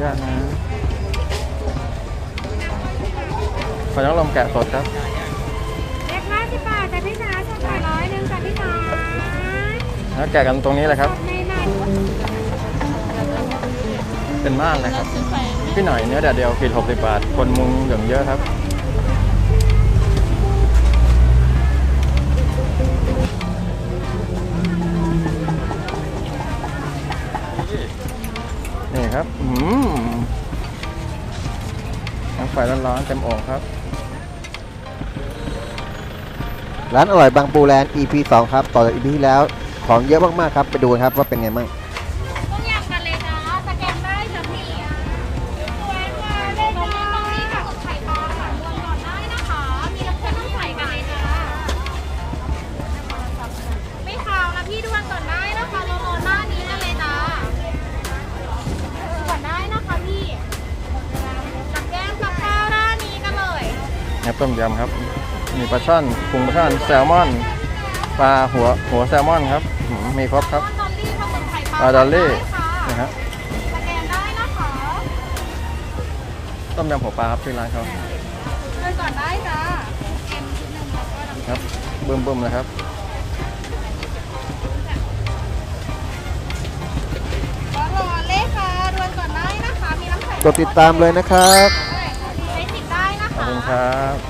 นุญาตนะขอน้องลมแกะสดครับเล็กห้าสิบบาทแต่พี่จ๋าสดใหม่ร้อยหนึ่งจ้ะพี่จ๋าแล้วแกะกันตรงนี้เลยครับ ในในเป็นม่านเลยครับ พี่หน่อยเนื้อแดดเดียวขีด60บาท คนมุงอย่างเยอะครับ ครับอืมน้ำไฟร้อนๆเต็มอกครับ ร้านอร่อยบางปูแลนด์ EP 2 ครับ ต่อจาก EP ที่แล้ว ของเยอะมาก ๆ ครับ ไปดูกันครับว่าเป็นไงบ้าง ต้มยำครับ มีปลาช่อนปรุงปลาช่อนแซลมอน ปลาหัวหัวแซลมอนครับอืมมีครบครับ ดอลลี่ข้าวมันไข่ปลาปลาดอลลี่ได้นะค่ะฮะสแกนได้นะคะต้มยำหัวปลาครับที่ร้านเขาเดินก่อนได้จ้าเอ็มชุดหนึ่งแล้วก็น้ำครับบึ้มบึ้มๆเลยครับ ก็รอเลขค่ะดวนก่อนได้นะคะ มีน้ำใสกดติดตามเลยนะครับใช้สิทธิ์ได้นะขอบคะ คุณครับอะห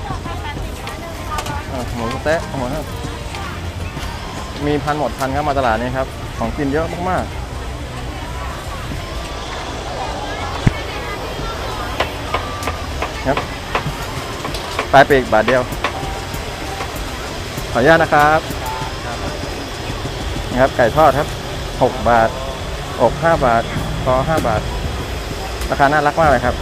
มูสะเต๊ะหมูครับมีพันหมดพันครับมาตลาดนี้ครับ ของกินเยอะมากๆครับปลายปีกบาทเดียว ขออนุญาตนะครับนะครับไก่ทอดครับ 6 บาท อก 5 บาทคอ5บาท ราคาน่ารักมากเลยครับ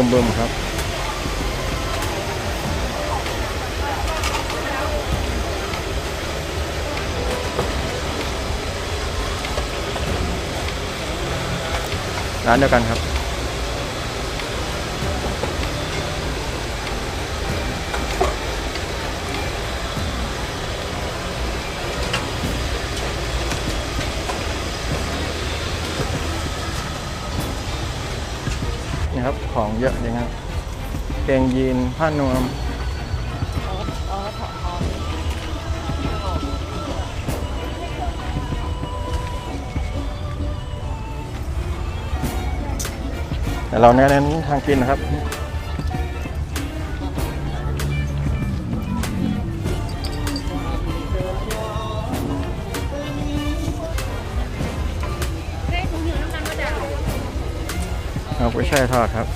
บิ่มเบิ่มครับร้านเดียวกันครับ ของเยอะอย่างครับเกงยีนผ้านวมแต่เราเน้นทางกินนะครับ เอาไปแช่ทอดครับ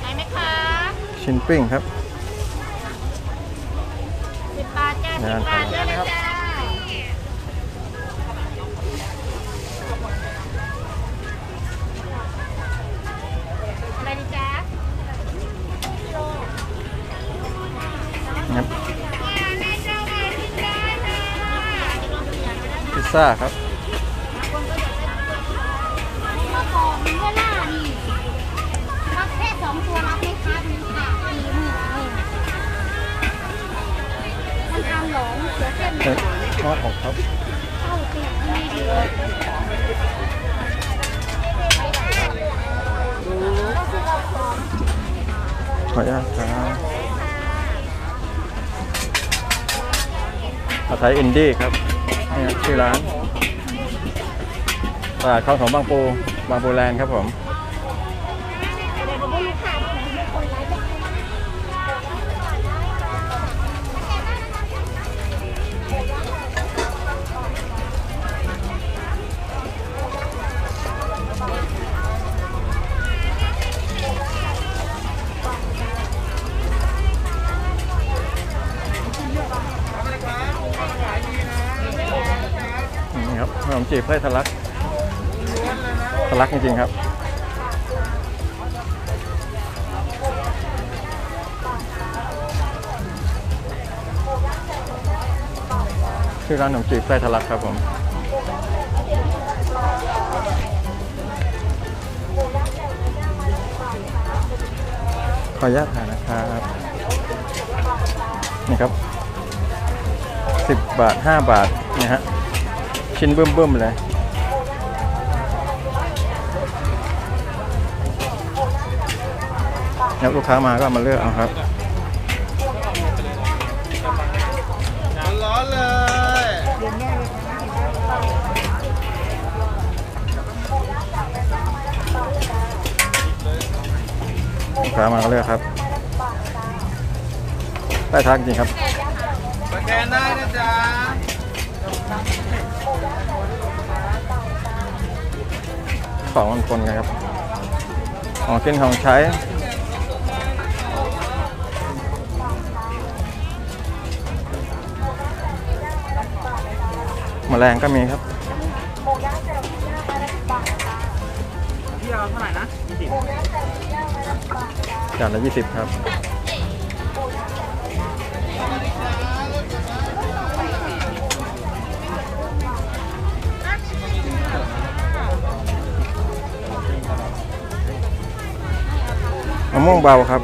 ไหนไหมคะชิ้นปิ้งครับสิบบาทจ้าสิบบาทเยอะเลยจ้าอะไรดีจ้าครับแม่เจ้ามากินได้จ้าพิซซ่าครับ ทอดอกครับเขาเตียงไม่ดีก็คืออมขออนุญาตครับผัดไทยอินดี้ครับนี่ชื่อร้านตลาดคลองบางปูบางปูแลนด์ครับผม ขนมจีบไส้ทะลักทะลักจริงๆครับ ชื่อร้านขนมจีบไส้ทะลักครับผมขออนุญาตถ่ายนะครับ นี่ครับ 10 บาท 5 บาท นะฮะ ชิ้นเบิ่มๆเลยครับลูกค้ามาก็มาเลือกเอาครับร้อนเลยลูกค้ามาก็เลือกครับได้ทักจริงครับสแกนได้นะจ๊ะ ของมันคนไงครับของกินของใช้แมลงก็มีครับพี่เอาเท่าไหร่นะยี่สิบจานละยี่สิบครับะม่วงเบาครับ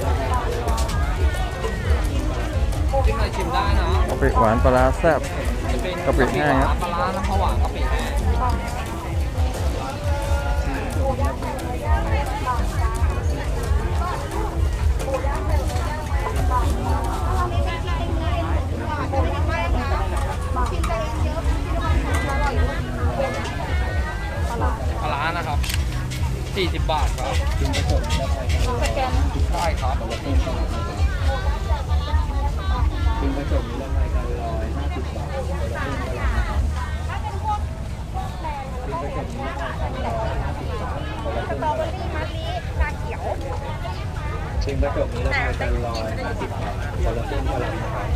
จิ้มอะไรชิมได้นะกะปิหวานปลาร้าแซ่บ จะเป็นกะปิแห้งครับ ปลาร้าน้ำผวานกะปิแห้งปลาร้านะครับ 40 บาทครับได้ครับกินกระจกนี้ละไมกันร้อยห้าสิบบาทกินกระจกนี้ละไมกันร้อยห้าสิบบาทคนละครึ่งกะลัดชิมกระจกนี้ละไมกันร้อยห้าสิบบาทคนละครึ่งกะลัดนะครับ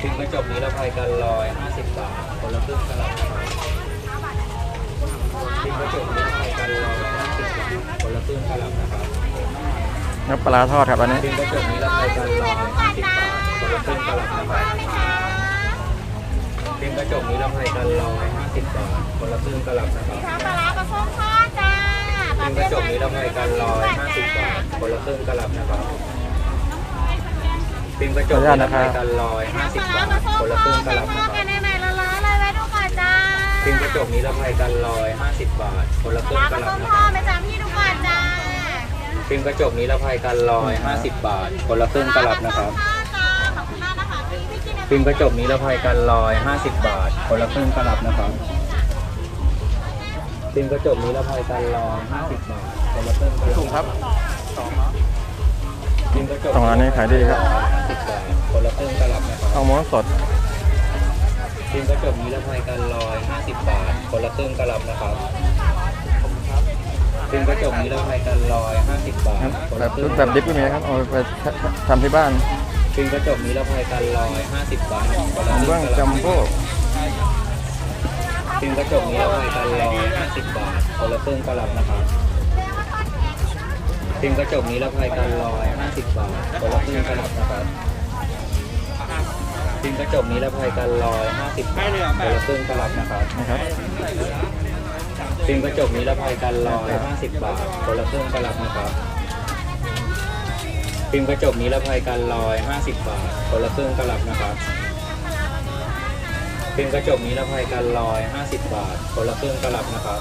ชิมกระจกนี้ละไมกันร้อยห้าสิบบาทคนละครึ่งกะลัดนะครับ ชิมกระจกนี้ละไมกันร้อยห้าสิบบาทคนละครึ่งกะลัดนะครับน้ำปลาร้าทอดครับอันนี้ชิมกระจกนี้ละไมกันร้อยห้าสิบบาทคนละครึ่งกะลัดนะครับชิมกระจกนี้ละไมกันร้อยห้าสิบบาทคนละครึ่งกะลัดนะครับปลาร้าปลาส้มทอดจ้าชิมกระจกนี้ละไมกันร้อยห้าสิบบาทคนละครึ่งกะลัดนะครับชิมกระจกนี้ละไมกันร้อยห้าสิบบาทคนละครึ่งกะลัดนะครับ ชิมกระจกนี้ละไมกันร้อยห้าสิบบาท คนละครึ่งปลากะลัส้ดมนะทคอรับดไปจ้าพี่ดูก่อนจ้าชิมกระจกนี้ละไมกันร้อยห้าสิบบาท คนละครึ่งกะลัดนะครับทอดจ้าขอบคุณมากนะคะพี่พี่กินชิมกระจกนี้ละไมกันร้อยห้าสิบบาท คนละครึ่งกะลัดนะครับชิมกระจกนี้ละไมกันร้อยห้าสิบบาท คนละครึ่งกะลัดถุงครับชิมกระจกสองร้านนี้ขายดีครับห้าสิบบาทคนละครึ่งกะลัดนะครับทองม้วนสด ชิมกระจกนี้ละไมกันร้อยห้าสิบบาท คนละครึ่งกะลัดนะครับชิมกระจกนี้ละไมกันร้อยห้าสิบบาทครับคนแบละบครึ่ชุงดแบบดิบก็มีครับเอาไปทำที่บ้านชิมกระจกนี้ละไมกันร้อยห้าสิบบาท คนละครึ่เบื้องงกะลัดจัมโบ้ชิมกระจกนี้ละไมกันร้อยห้าสิบบาท คนละครึ่งกะลัดนะครับชิมกระจกนี้ละไมกันร้อยห้าสิบบาท คนละครึ่งกะลัดนะครับ ชิมกระจกนี้ละไมกันร้อยห้าสิบบาทคนละครึ่งกะลัดนะครับนะครับซิมกระจกนี้ละภัยกันร้อยห้าสิบบาทคนละครึ่งกะลัดนะครับซิมกระจกนี้ละภัยกันร้อยห้าสิบบาทคนละครึ่งกะลัดนะครับซิมกระจกนี้ละภัยกันร้อยห้าสิบบาทคนละครึ่งกะลัดนะครับ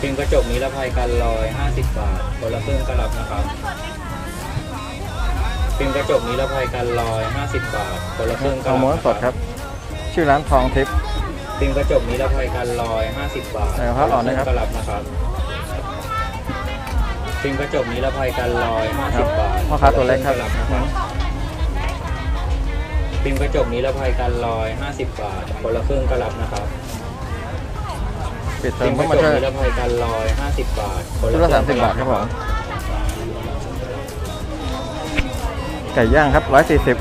ซิมกระจกนี้ละภัยกันร้อยห้าสิบบาทคนละครึ่งกะลัดนะครับ ซิมกระจกนี้ละภัยกันร้อยห้าสิบบาทคนละครึ่งทกะองลัดม้วนนะสดครับ ชื่อร้านทองทิพย์ซิมกระจกนี้ละภัยกันร้อยห้าสิบบาทไหนครับอ่อนนะครับกะลัดนะครับซิมกระจกนี้ละภัยกันร้อยห้าคสิรับบบาทพ่อค้าตัวเล็กครับะนะครับซิมกระจกนี้ละภัยกันร้อยห้าสิบบาทคนละครึ่งกะลัดนะครับปิดเทอซิมมกก็ระมาจกช่วยนี้ละภัยกันร้อยห้าสิบบาทคนชุดละละคสามรึ่สิงบบาทครับผม ไก่ย่างครับร้อยสี่สิบ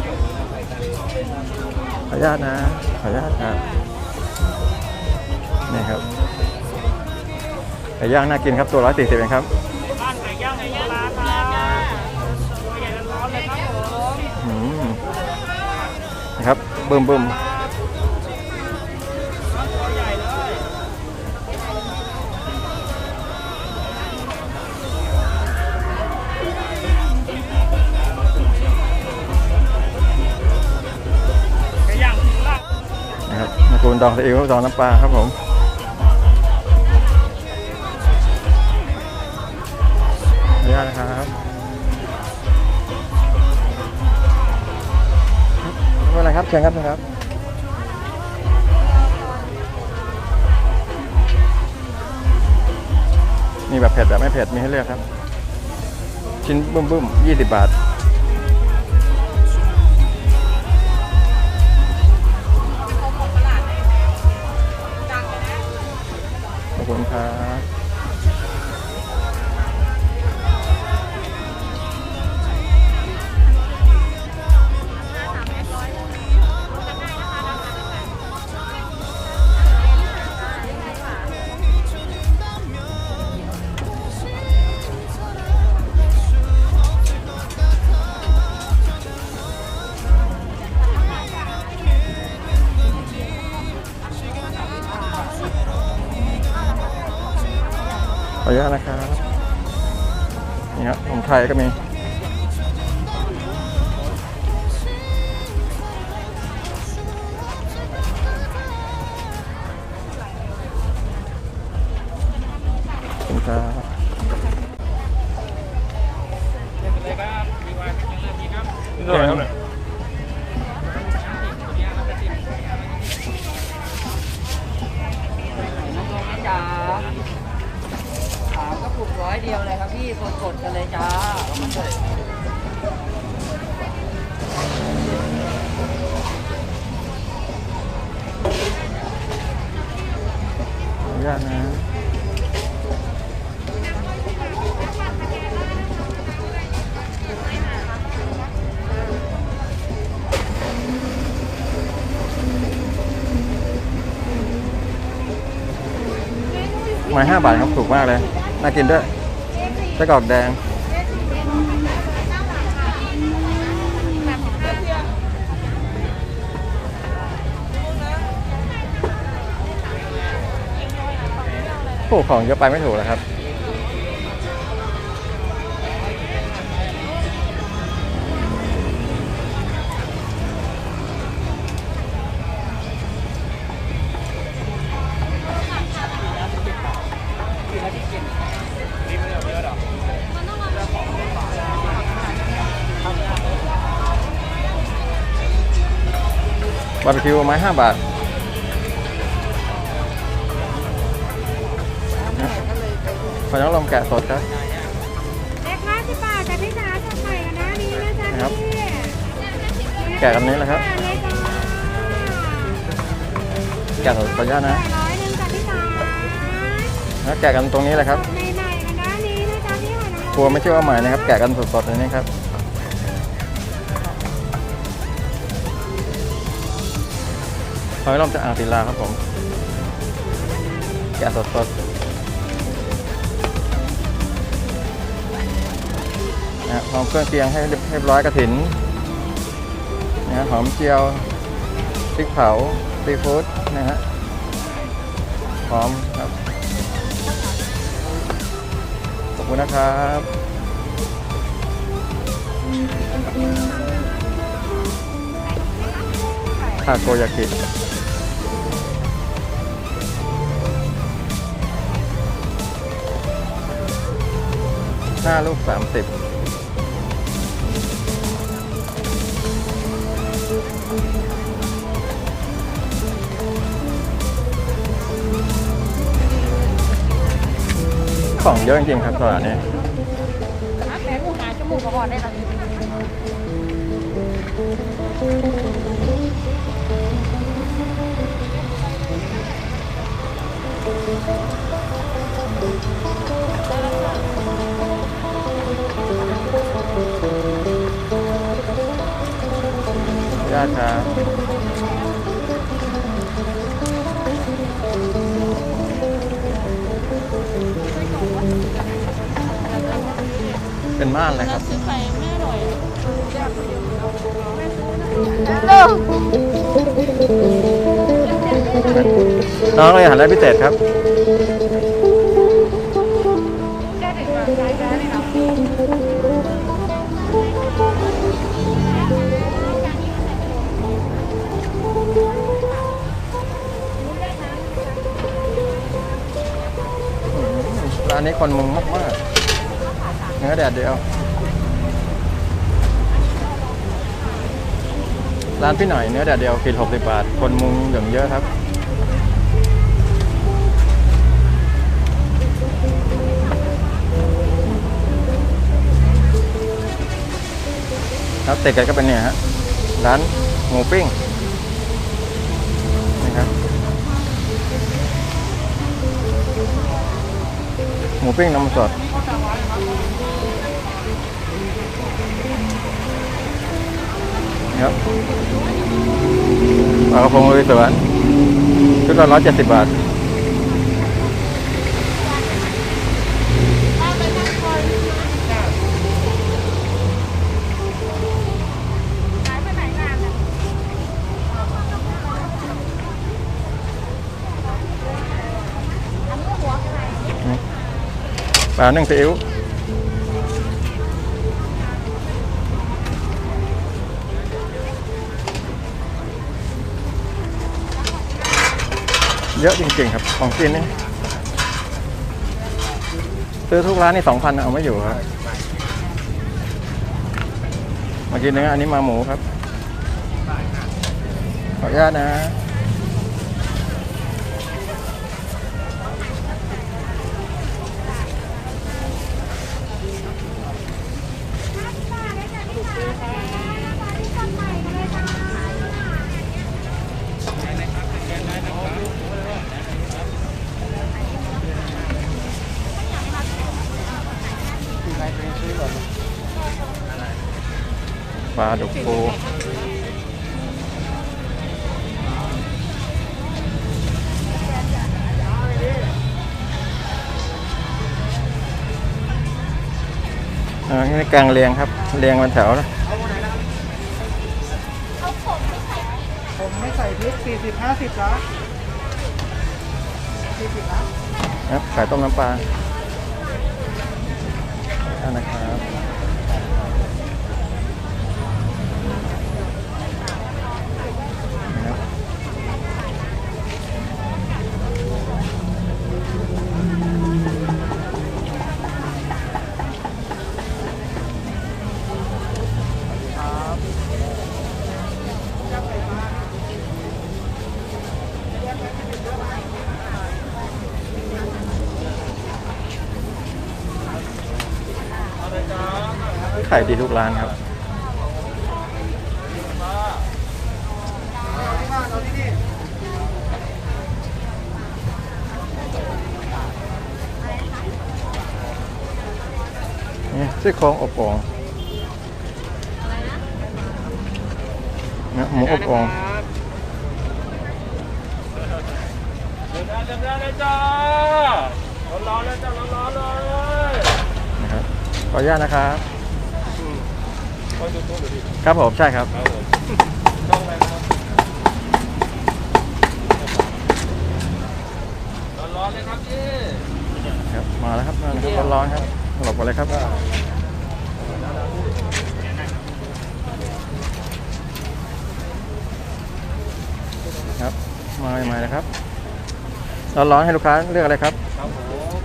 ขออนุญาตนะ ขออนุญาตครับนี่ครับไก่ย่างน่ากินครับตัวร้อยสี่สิบเองครับบ้านไก่ย่างในโบราณครับตัวใหญ่ร้อนๆเลยครับผมอืมนะครับบึมบึม นดองซีอิ๊วดองน้ำปลาครับผมอนุญาตนะครับไม่เป็นไรครับเชิญครับเชิญครับมีแบบเผ็ดแบบไม่เผ็ดมีให้เลือกครับ ชิ้นบึ้มบึ้มยี่สิบบาท ขอบคุณครับ ออนุญาตนะครับนี่ครับของไทยก็มี ญาตนะไม้ห้าบาทครับถูกมากเลย น่ากินด้วยไส้กรอกแดง โอ้ของเยอะไปไม่ถูกแล้วครับบาร์บีคิวไม้ห้าบาท อน้องลมแกะสดครับ เล็กห้าสิบบาทแต่พี่จ๋าสดใหม่กันนะนี้นะจ๊ะนะครับ พี่แกะกันนี้เลยครับเล็กจ้าแกะสดขออนุญาตนะร้อยหนึ่งจ้ะพี่จ๋าแล้วแกะกันตรงนี้เลยครับใหม่ๆกันนะนี้นะจ๊ะพี่หอยนางรมครัวไม่ใช่ว่าใหม่นะครับ แกะกันสดๆเลยนี่ครับ หอยลมจากอ่างศิลาครับผม แกะสดๆ นะฮะพร้อมเครื่องเคียงให้เรียบร้อยกระถินนะฮะหอมเจียวพริกเผาซีฟู้ดนะฮะหอมครับ ขอบคุณนะครับทาโกยากิห้าลูกสามสิบ ของเยอะจริงๆครับตลาดนี้แม่กูหาจมูกกระบอกได้ละญาติครับ เป็นบ้านเลยครับซื้อไปไม่อร่อยน้องเลยหันได้พิเศษครับร้านนี้คนมุงมากมาก เนื้อแดดเดียว ร้านพี่หน่อยเนื้อแดดเดียวขีด60บาท คนมุงอย่างเยอะครับครับติดกันก็เป็นเนี่ยฮะร้านหมูปิ้งนะครับหมูปิ้งนมสด ครับปลากระพงลุยสวนชุดละร้อยเจ็ดสิบบาทขายไปไหนงานอะอันนี้หัวไข่ปลานึ่งซีอิ๊ว เยอะจริงๆครับ ของกินนี่ซื้อทุกร้านนี่สองพันเอาไม่อยู่ครับมากินเนื้ออันนี้มาหมูครับ ขออนุญาตนะาดุกฟูอ่านี่กลางเรียงครับ เรียงมันแถวนะผมไม่ใส่พริกสี่สิบห้าสิบละสี่สิบละครับไข่ต้มน้ำปลา ไข่ดีทุกร้านครับนี่ซี่โครงอบโอ่งนะหมูอบโอ่งเดินได้เดินได้เลยจ้าร้อนๆเลยจ้าร้อนๆเลยนะครับขออนุญาตนะครับ คอยดูตัวหน่อยดิครับผมใช่ครับครับผมต้องอะไรนะครับร้อนๆเลยครับพี่ครับมาแล้วครับมาแล้วครับร้อนๆครับหลบไปเลยครับครับมาใหม่ๆนะครับร้อนๆให้ลูกค้าเลือกอะไรครับครับผม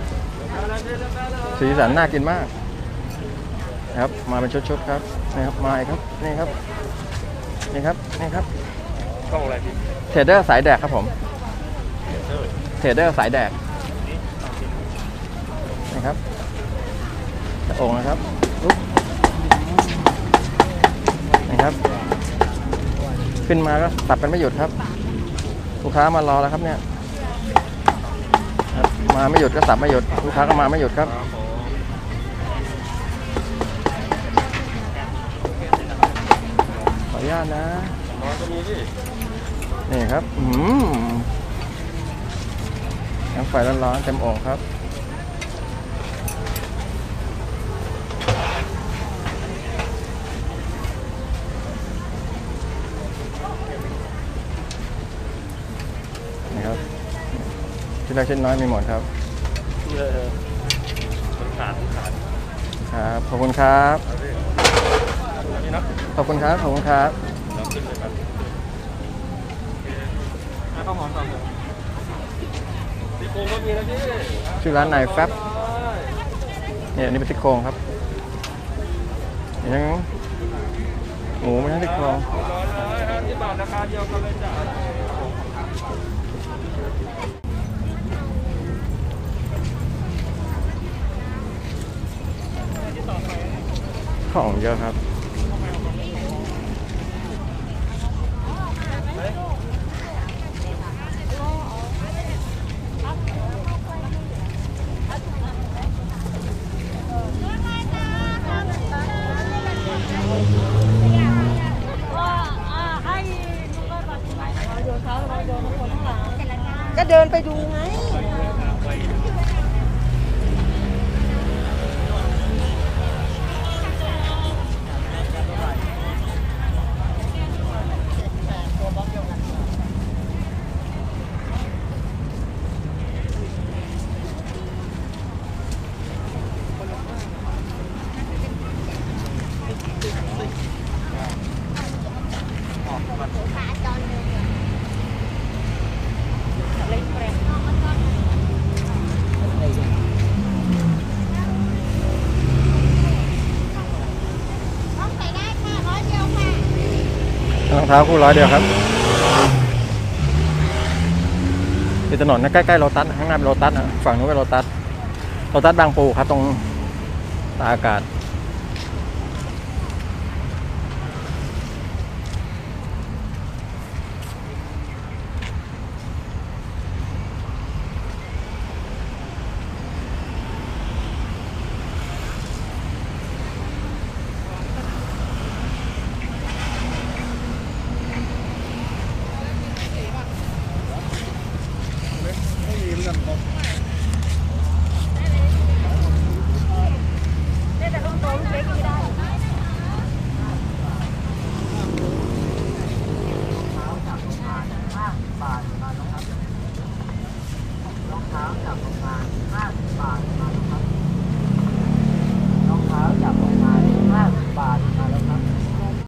ได้เลยได้เลยสีสันน่ากินมาก นะครับ มาเป็นชุดๆครับนี่ครับมาอีกครับนี่ครับนี่ครับนี่ครับต้องอะไรพี่เทรดเดอร์สายแดกครับผมเทรดเดอร์สายแดกนี่ครับจะโอ่งนะครับลุกนี่ครับ ขึ้นมาก็สับกันไม่หยุดครับลูกค้ามารอแล้วครับเนี่ยครับมาไม่หยุดก็สับไม่หยุดลูกค้าก็มาไม่หยุดครับ ญาตนะร้อนก็มีพี่นี่ครับอืมน้ำไฟร้อนๆเต็มโอ่งครับนี่ครับชิ้นเล็กชิ้นน้อยมีหมดครับเออมันขาดมันขาดครับ ขอบคุณครับอันนี้นะ ขอบคุณครับ ขอบคุณครับเราขึ้นเลยครับแล้วก็หอมต่อเลยตีโค้งก็มีนะพี่ชื่อร้านนายแฟบร้อนเนี่ยอันนี้เป็นซี่โครงครับยังหมูไม่ใช่ซี่โครงร้อยเลยห้าสิบบาทราคาเดียวกันเลยจ้ะของเยอะครับ ก็เดินไปดูไง ต้องใส่ได้ค่ะร้อยเดียวค่ะ รอง เท้าคู่ร้อยเดียวครับเป็นถนนใกล้ๆโรตัสข้างหน้าเป็นโรตัสนะฝั่งนู้นเป็นโรตัสโรตัสบางปูครับ ตรงตาอากาศ